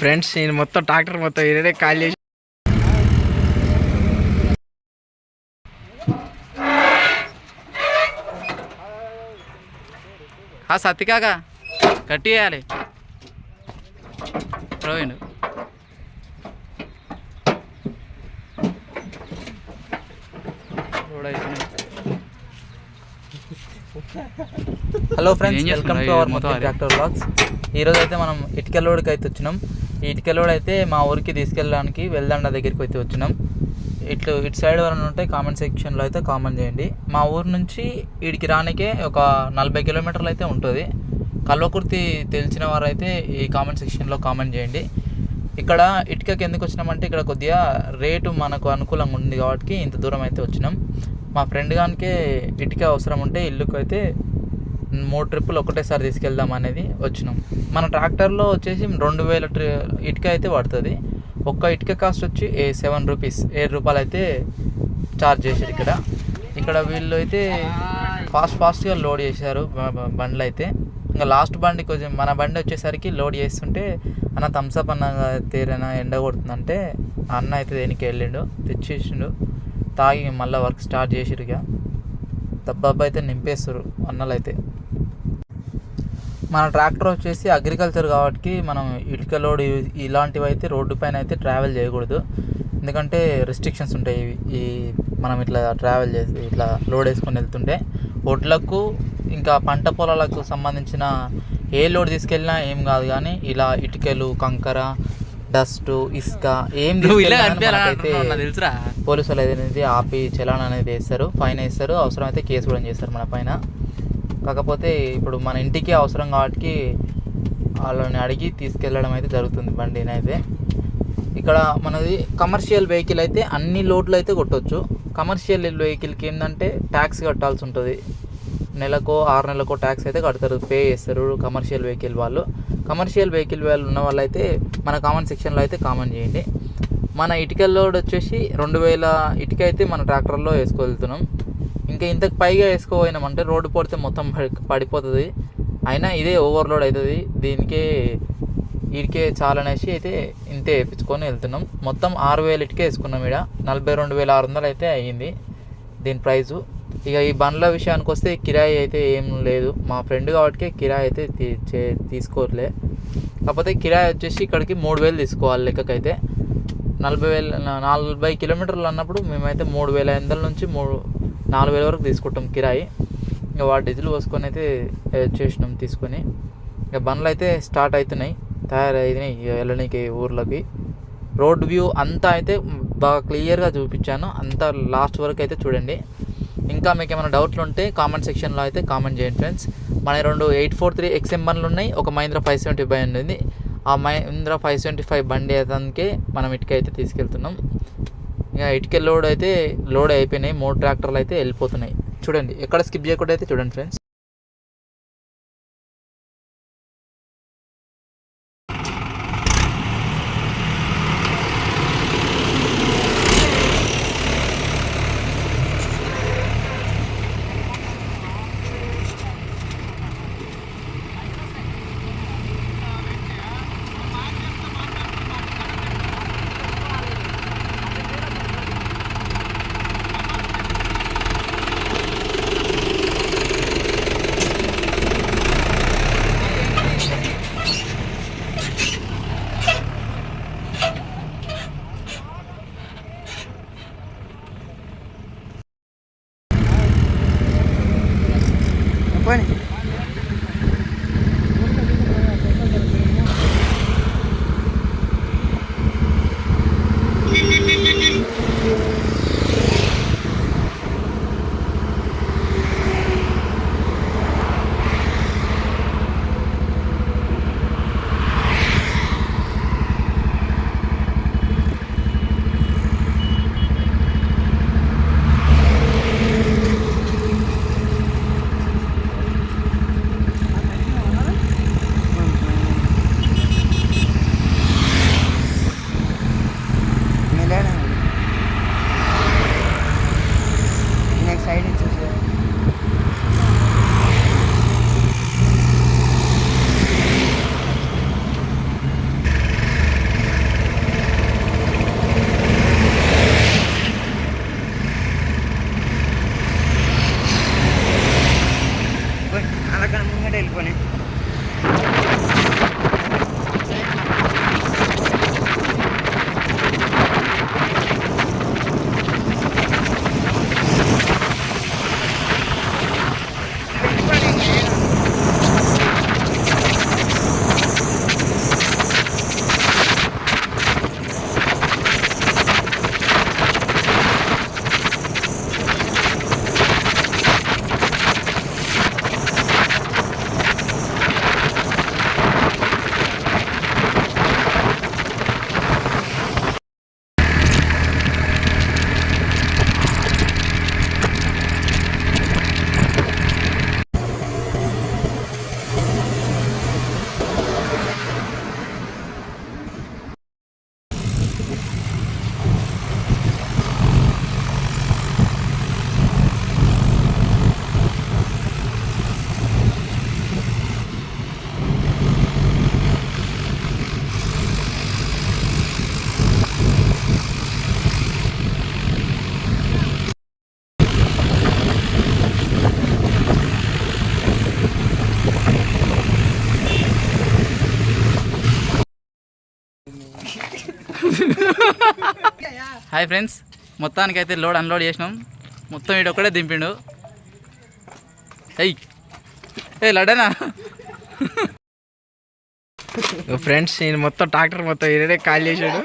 Friends నేను మొత్తం tractor మొత్తం ఇదే కాల్ చేసి ఆ సత్తికాక కట్టి వేయాలి ప్రవీణ్. హలో ఫ్రెండ్స్ ఏం వెల్కమ్? టు అవర్ మొత్తం. ట్రాక్టర్ బ్లాగ్స్ ఈరోజు అయితే మనం ఇటుక లోడ్కి అయితే వచ్చినాం ఈ అయితే మా ఊరికి తీసుకెళ్ళడానికి వెల్దండ దగ్గరికి అయితే వచ్చినాం. ఇట్లు ఇటు సైడ్ ఎవరైనా ఉంటే కామెంట్ సెక్షన్లో అయితే కామెంట్ చేయండి. మా ఊరు నుంచి వీడికి రానికే ఒక నలభై కిలోమీటర్లు అయితే ఉంటుంది. కల్వకుర్తి తెలిసిన వారైతే ఈ కామెంట్ సెక్షన్లో కామెంట్ చేయండి. ఇక్కడ ఇటుకకి ఎందుకు వచ్చినామంటే ఇక్కడ కొద్దిగా రేటు మనకు అనుకూలంగా ఉంది కాబట్టి ఇంత దూరం అయితే వచ్చినాం. మా ఫ్రెండ్ గానికే ఇటుక అవసరం ఉంటే ఇల్లుకు అయితే మూడు ట్రిప్పులు ఒకటేసారి తీసుకెళ్దాం అనేది వచ్చినాం. మన ట్రాక్టర్లో వచ్చేసి రెండు వేల ట్రి ఇటుక అయితే పడుతుంది. ఒక్క ఇటుక కాస్ట్ వచ్చి ఏ సెవెన్ రూపీస్ ఏడు రూపాయలు అయితే ఛార్జ్ చేశారు ఇక్కడ. ఇక్కడ వీళ్ళు అయితే ఫాస్ట్ ఫాస్ట్గా లోడ్ చేశారు బండ్లు అయితే ఇంకా లాస్ట్ బండి కొంచెం మన బండి వచ్చేసరికి లోడ్ చేస్తుంటే అన్న థమ్స్అప్ అన్న తీరేనా ఎండ కొడుతుందంటే అన్న అయితే దేనికి వెళ్ళిండు తెచ్చేసిండు. తాగి మళ్ళీ వర్క్ స్టార్ట్ చేసిరుగా ఇక. దబ్బాబా అయితే నింపేస్తారు అన్నలు అయితే మన ట్రాక్టర్ వచ్చేసి అగ్రికల్చర్ కాబట్టి మనం ఇటుక లోడ్ ఇలాంటివి అయితే రోడ్డు పైన అయితే ట్రావెల్ చేయకూడదు ఎందుకంటే రెస్ట్రిక్షన్స్ ఉంటాయి ఇవి. ఈ మనం ఇట్లా ట్రావెల్ చేసి ఇట్లా లోడ్ వేసుకొని వెళ్తుంటే ఒడ్లకు ఇంకా పంట పొలాలకు సంబంధించిన ఏ లోడ్ తీసుకెళ్ళినా ఏం కాదు కానీ ఇలా ఇటుకలు కంకర డస్ట్ ఇసుక ఏం తెలుసురా. పోలీసు వాళ్ళు అనేది ఆపి చలాన్ అనేది వేస్తారు ఫైన్ వేస్తారు అవసరమైతే కేసు కూడా చేస్తారు మన పైన. కాకపోతే ఇప్పుడు మన ఇంటికి అవసరం కాబట్టి వాళ్ళని అడిగి తీసుకెళ్ళడం అయితే జరుగుతుంది బండిని అయితే. ఇక్కడ మనది కమర్షియల్ వెహికల్ అయితే అన్ని లోడ్లు అయితే కొట్టవచ్చు కమర్షియల్ వెహికల్కి ఏంటంటే ట్యాక్స్ కట్టాల్సి ఉంటుంది. నెలకో ఆరు నెలలకో ట్యాక్స్ అయితే కడతారు పే చేస్తారు కమర్షియల్ వెహికల్ వాళ్ళు. కమర్షియల్ వెహికల్ వాళ్ళు ఉన్న వాళ్ళైతే మన కామెంట్ సెక్షన్లో అయితే కామెంట్ చేయండి. మన ఇటుకల లోడ్ వచ్చేసి రెండు వేల ఇటుక అయితే మన ట్రాక్టర్లో వేసుకెళ్తున్నాం. ఇంకా ఇంతకు పైగా వేసుకోపోయినామంటే రోడ్డు పడితే మొత్తం పడి- పడిపోతుంది. అయినా ఇదే ఓవర్లోడ్ అవుతుంది దీనికే ఇటుకే చాలనేసి అయితే ఇంతే వేయించుకొని వెళ్తున్నాం. మొత్తం ఆరు వేలు ఇటుకే వేసుకున్నాం ఇక్కడ నలభై రెండు వేల ఆరు వందలు అయితే అయ్యింది దీని ప్రైజు. ఇక ఈ బండ్ల విషయానికి వస్తే కిరాయి అయితే ఏం లేదు. మా ఫ్రెండ్ కాబట్టి కిరాయి అయితే తీ- చే- తీసుకోవట్లే కాకపోతే కిరాయి వచ్చేసి ఇక్కడికి మూడు వేలు తీసుకోవాలి లెక్కకైతే. నలభై వేలు నలభై కిలోమీటర్లు అన్నప్పుడు మేమైతే మూడు వేల ఐదు వందల నుంచి మూడు నాలుగు వేల వరకు తీసుకుంటాం కిరాయి. ఇక వాడు డీజిల్ పోసుకొని అయితే చేసినాం తీసుకొని. ఇక బండ్లు అయితే స్టార్ట్ అవుతున్నాయి తయారైనాయి ఇక వెళ్ళడానికి ఊర్లోకి. రోడ్ వ్యూ అంతా అయితే బాగా క్లియర్గా చూపించాను. అంతా లాస్ట్ వరకు అయితే చూడండి. ఇంకా మీకు ఏమైనా డౌట్లు ఉంటే కామెంట్ సెక్షన్లో అయితే కామెంట్ చేయండి ఫ్రెండ్స్ మన రెండు ఎయిట్ ఫోర్ త్రీ ఎక్స్ఎం బండ్లు ఉన్నాయి. ఒక మహీంద్రా ఫైవ్ సెవెంటీ ఫైవ్ ఉంది. ఆ మహీంద్రా ఫైవ్ సెవెంటీ ఫైవ్ బండి అతనికే మనం ఇటుక అయితే తీసుకెళ్తున్నాం. ఇక ఇటుక లోడ్ అయితే లోడ్ అయిపోయినాయి. మూడు ట్రాక్టర్లు అయితే వెళ్ళిపోతున్నాయి. చూడండి ఎక్కడ స్కిప్ చేయకుండా అయితే చూడండి ఫ్రెండ్స్ హాయ్ ఫ్రెండ్స్ మొత్తానికి అయితే లోడ్ అన్లోడ్ చేసినాం. మొత్తం వీడు ఒక్కడే దింపిండు. ఎయ్ ఏ లడనా ఫ్రెండ్స్ నేను మొత్తం ట్రాక్టర్ మొత్తం ఇరడే ఖాళీ చేసాడు